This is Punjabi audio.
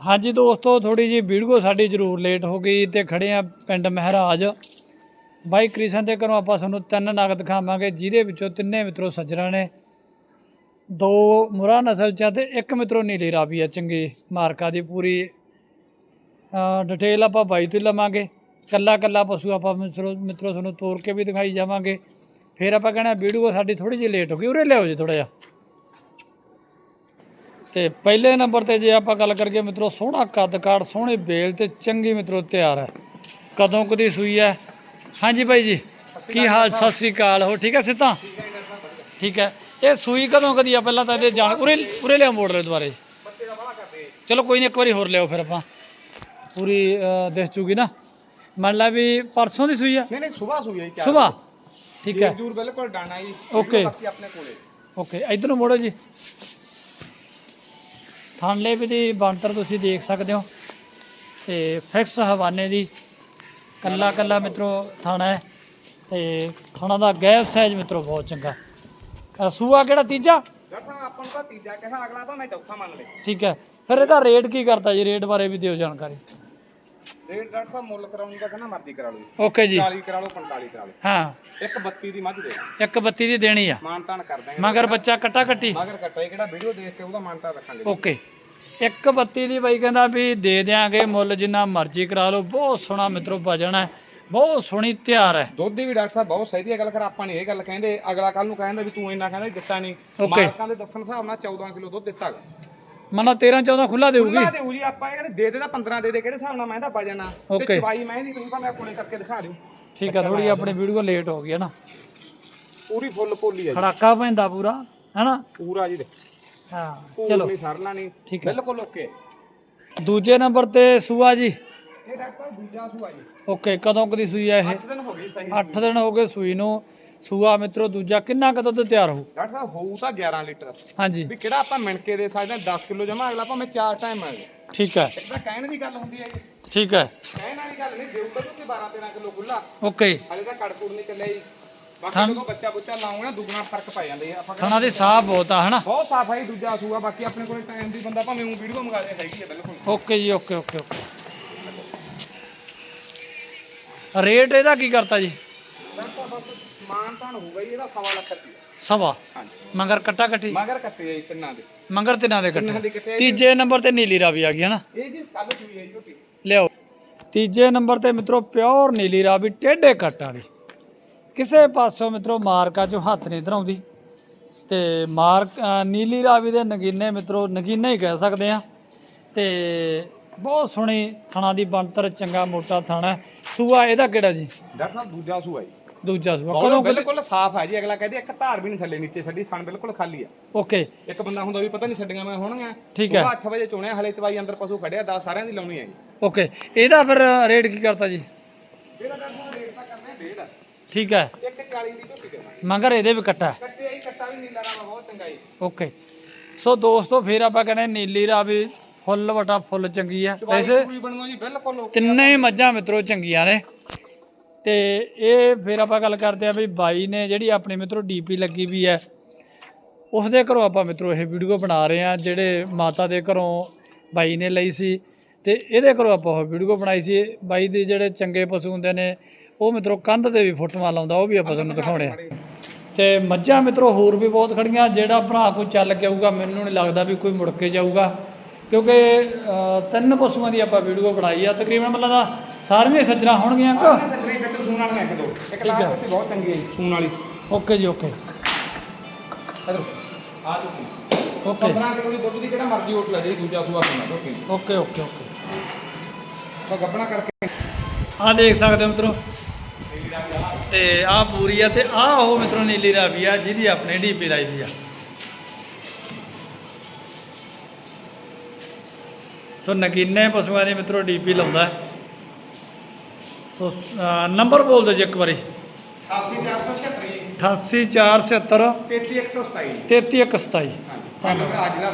ਹਾਂਜੀ ਦੋਸਤੋ ਥੋੜੀ ਜੀ ਵੀਡੀਓ ਸਾਡੀ ਜ਼ਰੂਰ ਲੇਟ ਹੋ ਗਈ ਤੇ ਖੜੇ ਆ ਪਿੰਡ ਮਹਿਰਾਜ। ਬਾਈ ਕ੍ਰਿਸ਼ਨ ਦੇ ਘਰੋਂ ਆਪਾਂ ਤੁਹਾਨੂੰ ਤਿੰਨ ਨਗ ਦਿਖਾਵਾਂਗੇ, ਜਿਹਦੇ ਵਿੱਚੋਂ ਤਿੰਨੇ ਮਿੱਤਰੋ ਸੱਜਣਾ ਨੇ। ਦੋ ਮੁਰਾ ਨਸਲ ਚ ਆ ਤੇ ਇੱਕ ਮਿੱਤਰੋ ਨੀਲੀ ਰਾਵੀ ਆ, ਚੰਗੀ ਮਾਰਕਾ ਦੀ ਪੂਰੀ ਡਿਟੇਲ ਆਪਾਂ ਬਾਈ ਤੋਂ ਹੀ ਲਵਾਂਗੇ। ਕੱਲਾ ਕੱਲਾ ਪਸ਼ੂ ਆਪਾਂ ਮਿੱਤਰੋ ਮਿੱਤਰੋ ਤੁਹਾਨੂੰ ਤੋਰ ਕੇ ਵੀ ਦਿਖਾਈ ਜਾਵਾਂਗੇ। ਫਿਰ ਆਪਾਂ ਕਹਿਣਾ ਵੀਡੀਓ ਸਾਡੀ ਥੋੜੀ ਜਿਹੀ ਲੇਟ ਹੋ ਗਈ, ਉਰੇ ਲਿਆਓ ਜੀ ਥੋੜਾ ਜਿਹਾ। ਤੇ ਪਹਿਲੇ ਨੰਬਰ ਤੇ ਜੇ ਆਪਾਂ ਗੱਲ ਕਰੀਏ ਮਿੱਤਰੋ ਸੋਹਣਾ ਕੱਦ ਕਾਠ ਸੋਹਣੇ ਬੇਲ ਤੇ ਚੰਗੀ ਮਿੱਤਰੋ ਤਿਆਰ ਹੈ। ਕਦੋਂ ਕਦੀ ਸੂਈ ਹੈ? ਹਾਂਜੀ ਬਾਈ ਜੀ ਕੀ ਹਾਲ ਸਤਿ ਸ੍ਰੀ ਅਕਾਲ ਹੋ ਠੀਕ ਹੈ ਸਿੱਧਾ? ਠੀਕ ਹੈ। ਇਹ ਸੂਈ ਕਦੋਂ ਕਦੀ ਆ? ਪਹਿਲਾਂ ਤਾਂ ਇਹਦੇ ਜਾਣ ਉਰੇ ਉਰੇ ਲਿਆ ਮੋੜ ਲੈ ਦੁਬਾਰੇ। ਚਲੋ ਕੋਈ ਨਹੀਂ ਇੱਕ ਵਾਰੀ ਹੋਰ ਲਿਆਓ ਫਿਰ ਆਪਾਂ। ਪੂਰੀ ਦਿਸ ਜੂਗੀ ਨਾ। ਮੰਨ ਲਾ ਵੀ ਪਰਸੋਂ ਦੀ ਸੂਈ ਆ ਨਹੀਂ ਨਹੀਂ ਸਵੇਰ ਸੂਈ ਹੈ ਸੁਬਾ ਠੀਕ ਹੈ। ਜੂਰ ਬਿਲਕੁਲ ਡਾਣਾ ਜੀ। Okay. ਬਾਕੀ ਆਪਣੇ ਕੋਲੇ। ਓਕੇ ਇਧਰ ਨੂੰ ਮੋੜੋ ਜੀ। ਥਾਂਲੇ ਵੀ ਦੀ ਬਣਤਰ ਤੁਸੀਂ ਦੇਖ ਸਕਦੇ ਹੋ। ਤੇ ਫਿਕਸ ਹਵਾਨੇ ਦੀ ਕੱਲਾ ਕੱਲਾ ਮਿੱਤਰੋ ਥਾਣਾ ਹੈ। ਤੇ ਥਾਣਾ ਦਾ ਗੈਪ ਸਾਈਜ਼ ਮਿੱਤਰੋ ਬਹੁਤ ਚੰਗਾ। ਸੂਆ ਕਿਹੜਾ ਤੀਜਾ? ਡਾਕਟਰ ਸਾਹਿਬ ਆਪਾਂ ਨੂੰ ਤਾਂ ਤੀਜਾ ਕਿਹਾ ਅਗਲਾ ਤਾਂ ਮੈਂ ਚੌਥਾ ਮੰਨ ਲੈ ਠੀਕ ਹੈ। ਫਿਰ ਇਹਦਾ ਰੇਟ ਕੀ ਕਰਤਾ ਜੀ? ਰੇਟ ਬਾਰੇ ਵੀ ਦਿਓ ਜਾਣਕਾਰੀ। ਰੇਟ ਡਾਕਟਰ ਸਾਹਿਬ ਮੁੱਲ ਕਰਾਉਣ ਦਾ ਕਹਿੰਦਾ ਮਰਜ਼ੀ ਕਰਾ ਲਓ ਜੀ। ਓਕੇ ਜੀ। 40 ਕਰਾ ਲਓ 45 ਕਰਾ ਲਓ। ਹਾਂ। ਇੱਕ 32 ਦੀ ਮੱਝ ਦੇ। ਇੱਕ ਬੱਤੀ ਦੀ ਦੇਣੀ ਆ। ਕਰ ਦਾਂਗੇ ਮਗਰ ਬੱਚਾ ਕੱਟਾ ਕੱਟੀ। ਮਗਰ ਕੱਟਾ ਕਿਹੜਾ ਵੀਡੀਓ ਦੇਖ ਕੇ ਉਹਦਾ ਮਾਨ ਤਾਨ ਰੱਖਾਂਗੇ। ਓਕੇ। ਇੱਕ ਬੱਤੀ ਦੀ ਬਾਈ ਕਹਿੰਦਾ ਵੀ ਦੇ ਦਿਆਂਗੇ ਮੁੱਲ ਜਿੰਨਾ ਮਰਜ਼ੀ ਕਰਾ ਲਓ। ਬਹੁਤ ਸੋਹਣਾ ਮਿੱਤਰੋ ਵਜਣ ਹੈ। ਬਹੁਤ ਸੋਹਣੀ ਤਿਆਰ ਹੈ। ਦੁੱਧ ਦੀ ਵੀ ਡਾਕਟਰ ਸਾਹਿਬ ਬਹੁਤ ਸਹੀ ਦੀ ਗੱਲ ਕਰ ਆਪਾਂ ਨਹੀਂ ਇਹ ਗੱਲ ਕਹਿੰਦੇ। ਅਗਲਾ ਕੱਲ ਨੂੰ ਕਹਿੰਦਾ ਵੀ ਤੂੰ ਇੰਨਾ ਕਹਿੰਦਾ ਦਿੱਤਾ ਨਹੀਂ. ਮਾਲਕਾਂ ਦੇ ਦੱਸਣ ਹਿਸਾਬ ਨਾਲ 14 ਕਿਲੋ ਦੁੱਧ ਦਿੱਤਾ ਮਨਾ 13 14 ਖੁੱਲਾ ਦੇਊਗੀ ਖੁੱਲਾ ਦੇਊ ਜੀ ਆਪਾਂ ਇਹ ਕਹਿੰਦੇ ਦੇ ਦੇ ਤਾਂ 15 ਦੇ ਦੇ ਕਿਹੜੇ ਹਿਸਾਬ ਨਾਲ ਮੈਂ ਤਾਂ ਵਜਣਾ ਤੇ Okay. ਚਵਾਈ ਮੈਂ ਦੀ ਤੁਸੀਂ ਭਾਵੇਂ ਕੋਲੇ ਕਰਕੇ ਦਿਖਾ ਦਿਓ। ਠੀਕ ਹੈ ਥੋੜੀ ਆਪਣੀ ਵੀਡੀਓ ਲੇਟ ਹੋ ਗਈ ਹੈ ਨਾ। ਪੂਰੀ ਫੁੱਲ ਪੋਲੀ ਜੀ। ਖੜਾਕਾ ਪੈਂਦਾ ਪੂਰਾ ਹੈਨਾ ਪੂਰਾ ਜੀ ਹਾਂ ਚਲੋ। ਨਹੀਂ ਸਰਨਾ ਨਹੀਂ। ਠੀਕ ਹੈ ਬਿਲਕੁਲ ਓਕੇ। ਦੂਜੇ ਨੰਬਰ ਤੇ ਸੂਆ ਜੀ। ਇਹ ਡਾਕਟਰ ਸਾਹਿਬ ਦੂਜਾ ਸੂਆ ਜੀ। ਓਕੇ ਕਦੋਂ ਕਦੀ ਸੂਈ ਹੈ ਇਹ? 8 ਦਿਨ ਹੋ ਗਏ ਸਹੀ 8 ਦਿਨ ਹੋ ਗਏ ਸੂਈ ਨੂੰ। ਸੂਆ ਮਿੱਤਰੋ ਦੂਜਾ ਕਿੰਨਾ ਕੁ ਦੁੱਧ ਤਿਆਰ ਹੋ ਡਾਕਟਰ ਸਾਹਿਬ ਹੋਊ ਤਾਂ 11 ਲੀਟਰ। ਹਾਂਜੀ। ਵੀ ਕਿਹੜਾ ਆਪਾਂ ਮਿਣ ਕੇ ਦੇ ਸਕਦੇ ਹਾਂ 10 ਕਿਲੋ ਜਮਾ ਅਗਲਾ ਭਾਵੇਂ ਚਾਰ ਟਾਈਮ ਮਿਲ ਜਾਏ ਠੀਕ ਹੈ। ਇੱਕ ਤਾਂ ਕਹਿਣ ਦੀ ਗੱਲ ਹੁੰਦੀ ਹੈ ਜੀ। ਠੀਕ ਹੈ। ਕਹਿਣ ਵਾਲੀ ਗੱਲ ਨਹੀਂ ਦੇਊ ਤਾਂ ਤੁਸੀਂ 12 13 ਕਿਲੋ ਖੁੱਲਾ ਓਕੇ। ਹਲੇ ਤਾਂ ਕੜਕੂੜ ਨਹੀਂ ਚੱਲਿਆ ਜੀ। ਬਾਕੀ ਜਦੋਂ ਬੱਚਾ ਬੁੱਚਾ ਲਾਉਂਗੇ ਨਾ ਦੁੱਗਣਾ ਫ਼ਰਕ ਪੈ ਜਾਂਦੇ ਆ ਆਪਾਂ ਥਣਾ ਦੀ ਸਾਹ ਬਹੁਤ ਆ ਹਨਾ? ਬਹੁਤ ਸਾਫ਼ ਹੈ ਜੀ ਦੂਜਾ ਸੂਆ। ਬਾਕੀ ਆਪਣੇ ਕੋਲ ਟਾਈਮ ਦੀ ਬੰਦਾ ਭਾਵੇਂ ਉਹ ਵੀਡੀਓ ਮੰਗਾ ਦੇ ਹੈਗੀ ਹੈ ਬਿਲਕੁਲ। ਓਕੇ ਜੀ ਓਕੇ ਓਕੇ ਓਕੇ। ਰੇਟ ਇਹਦਾ ਕੀ ਕਰਤਾ ਜੀ? ਮਾਨ ਤਾਨ ਹੋਊਗਾ ਜੀ ਇਹਦਾ ਸਵਾ ਲੱਖ ਰੁਪਏ ਸਵਾ? ਹਾਂਜੀ। ਮਗਰ ਕੱਟਾ ਕੱਟੀ? ਮਗਰ ਕੱਟੇ ਆ ਜੀ ਤਿੰਨਾਂ ਦੇ। ਮਗਰ ਤਿੰਨਾਂ ਦੇ ਤਿੰਨਾਂ ਦੇ ਕੱਟੇ ਆ ਜੀ। ਤੀਜੇ ਨੰਬਰ ਤੇ ਨੀਲੀ ਰਾਵੀ ਆ ਗਈ ਹਨਾ? ਇਹ ਜੀ ਕੱਲ ਸੂਈ ਹੈ ਜੀ ਝੋਟੀ ਲਿਆਓ। ਤੀਜੇ ਨੰਬਰ ਤੇ ਮਿੱਤਰੋ ਪਿਓਰ ਨੀਲੀ ਰਾਵੀ ਟੇਢੇ ਕੱਟ ਵਾਲੀ। ਕਿਸੇ ਪਾਸੋਂ ਮਿੱਤਰੋ ਮਾਰਕਾ ਚੋਂ ਹੱਥ ਨਹੀਂ ਧਰਾਉਂਦੀ। ਤੇ ਮਾਰਕ ਨੀਲੀ ਰਾਵੀ ਦੇ ਨਗੀਨੇ ਮਿੱਤਰੋ ਨਗੀਨੇ ਹੀ ਕਹਿ ਸਕਦੇ ਆ। ਤੇ ਬਹੁਤ ਸੋਹਣੀ ਥਣਾ ਦੀ ਬਣਤਰ ਚੰਗਾ ਮੋਟਾ ਥਾਣਾ। ਹੈ। ਸੂਆ ਇਹਦਾ ਕਿਹੜਾ ਜੀ? ਡਾਕਟਰ ਸਾਹਿਬ ਦੂਜਾ ਸੂਆ ਜੀ। ਦੂਜਾ ਸੂਆ ਬਹੁਤ ਕਦੋਂ ਬਿਲਕੁਲ ਸਾਫ਼ ਹੈ ਜੀ ਅਗਲਾ ਕਹਿੰਦੇ ਇੱਕ ਧਾਰ ਵੀ ਨਹੀਂ ਥੱਲੇ ਨੀਚੇ ਛੱਡੀ ਸਣ ਬਿਲਕੁਲ ਖਾਲੀ ਆ। ਓਕੇ। ਇੱਕ ਬੰਦਾ ਹੁੰਦਾ ਵੀ ਪਤਾ ਨਹੀਂ ਛੱਡੀਆਂ ਮੈਂ ਹੋਣਗੀਆਂ। ਠੀਕ ਹੈ। 8 ਵਜੇ ਚੋਣਿਆ ਹਲੇ ਚਵਾਈ ਅੰਦਰ ਪਸ਼ੂ ਖੜਿਆ 10 ਸਾਰਿਆਂ ਦੀ ਲਾਉਣੀ ਹੈ ਜੀ। ਓਕੇ। ਇਹਦਾ ਫਿਰ ਰੇਟ ਕੀ ਕਰਤਾ ਜੀ? ਇਹਦਾ ਸਾਹਿਬ ਰੇਟ ਤਾਂ ਕਰਨਾ ਡੇਢ ਠੀਕ ਹੈ। ਇੱਕ 40 ਦੀ ਝੋਟੀ ਦੇਣਾ ਮਗਰ ਇਹਦੇ ਵੀ ਕੱਟਾ। ਹੈ। ਕੱਟੇ ਆਈ ਕੱਟਾ ਵੀ ਨੀਲਾ ਰਾਮਾ ਬਹੁਤ ਚੰਗਾ ਜੀ। ਓਕੇ। ਸੋ ਦੋਸਤੋ ਫਿਰ ਆਪਾਂ ਕਹਿੰਦੇ ਨੀਲੀ ਰਾਵੀ ਫੁੱਲ ਵਟਾ ਫੁੱਲ ਚੰਗੀ ਆ। ਵੈਸੇ ਤਿੰਨੇ ਹੀ ਮੱਝਾਂ ਮਿੱਤਰੋ ਚੰਗੀਆਂ ਨੇ। ਤੇ ਇਹ ਫਿਰ ਆਪਾਂ ਗੱਲ ਕਰਦੇ ਆ ਵੀ ਬਾਈ ਨੇ ਜਿਹੜੀ ਆਪਣੀ ਮਿੱਤਰੋ ਡੀਪੀ ਲੱਗੀ ਵੀ ਹੈ ਉਸ ਦੇ ਘਰੋਂ ਆਪਾਂ ਮਿੱਤਰੋ ਇਹ ਵੀਡੀਓ ਬਣਾ ਰਹੇ ਆ ਜਿਹੜੇ ਮਾਤਾ ਦੇ ਘਰੋਂ ਬਾਈ ਨੇ ਲਈ ਸੀ ਤੇ ਇਹਦੇ ਘਰੋਂ ਆਪਾਂ ਉਹ ਵੀਡੀਓ ਬਣਾਈ ਸੀ। ਬਾਈ ਦੇ ਜਿਹੜੇ ਚੰਗੇ ਪਸ਼ੂ ਹੁੰਦੇ ਨੇ, ਉਹ ਮਿੱਤਰੋ ਕੰਧ ਤੇ ਵੀ ਫੋਟੋਆਂ ਲਾਉਂਦਾ, ਉਹ ਵੀ ਆਪਾਂ ਤੁਹਾਨੂੰ ਦਿਖਾਉਣੇ ਆ। ਤੇ ਮੱਝਾਂ ਮਿੱਤਰੋ ਹੋਰ ਵੀ ਬਹੁਤ ਖੜੀਆਂ, ਜਿਹੜਾ ਭਰਾ ਕੋਈ ਚੱਲ ਕੇ ਆਊਗਾ, ਮੈਨੂੰ ਨਹੀਂ ਲੱਗਦਾ ਵੀ ਕੋਈ ਮੁੜ ਕੇ ਜਾਊਗਾ। ਕਿਉਂਕਿ ਤਿੰਨ ਪਸ਼ੂਆਂ ਦੀ ਆਪਾਂ ਵੀਡੀਓ ਬਣਾਈ ਆ, ਤਕਰੀਬਨ ਮਤਲਬ ਦਾ ਸਾਰੀਆਂ ਹੀ ਸੱਜਣਾ ਹੋਣਗੀਆਂ, ਕਿ ਸੂਣ ਵਾਲੀਆਂ ਇੱਕ ਦੋ ਇੱਕ ਠੀਕ ਹੈ। ਲਾਲ ਬਹੁਤ ਚੰਗੀ ਹੈ ਜੀ, ਸੂਣ ਵਾਲੀ। ਓਕੇ ਜੀ ਓਕੇ। ਇਧਰ ਆ ਝੋਟੀ ਓਕੇ। 15 ਕਿਲੋ ਦੀ ਦੁੱਧ ਦੀ ਕਿਹੜਾ ਮਰਜ਼ੀ ਓਟ ਲੈ ਜੀ ਦੂਜਾ ਸੂਆ ਸੁਣਾ ਝੋਟੀ ਓਕੇ ਓਕੇ ਓਕੇ। ਤਾਂ ਗੱਬਣਾ ਕਰਕੇ। ਆਹ ਦੇਖ ਸਕਦੇ ਹੋ ਮਿੱਤਰੋ। ਤੇ ਆਹ ਪੂਰੀ ਆ ਤੇ ਆਹ ਉਹ ਮਿੱਤਰੋ ਨੀਲੀ ਰਾਵੀ ਆ ਜਿਹਦੀ ਆਪਣੇ ਡੀਪੀ ਲਾਈ ਦੀ ਆ। ਸੋ ਨਗੀਨੇ ਪਸ਼ੂਆਂ ਦੇ ਮਿੱਤਰੋ ਡੀਪੀ ਲਾਉਂਦਾ। ਹੈ। ਸੋ ਨੰਬਰ ਬੋਲ ਦਿਓ ਜੀ ਇੱਕ ਵਾਰੀ। 80476 88470 33127 3327 ਹਾਂਜੀ। ਧੰਨਵਾਦ। ਅੱਜ ਦਾ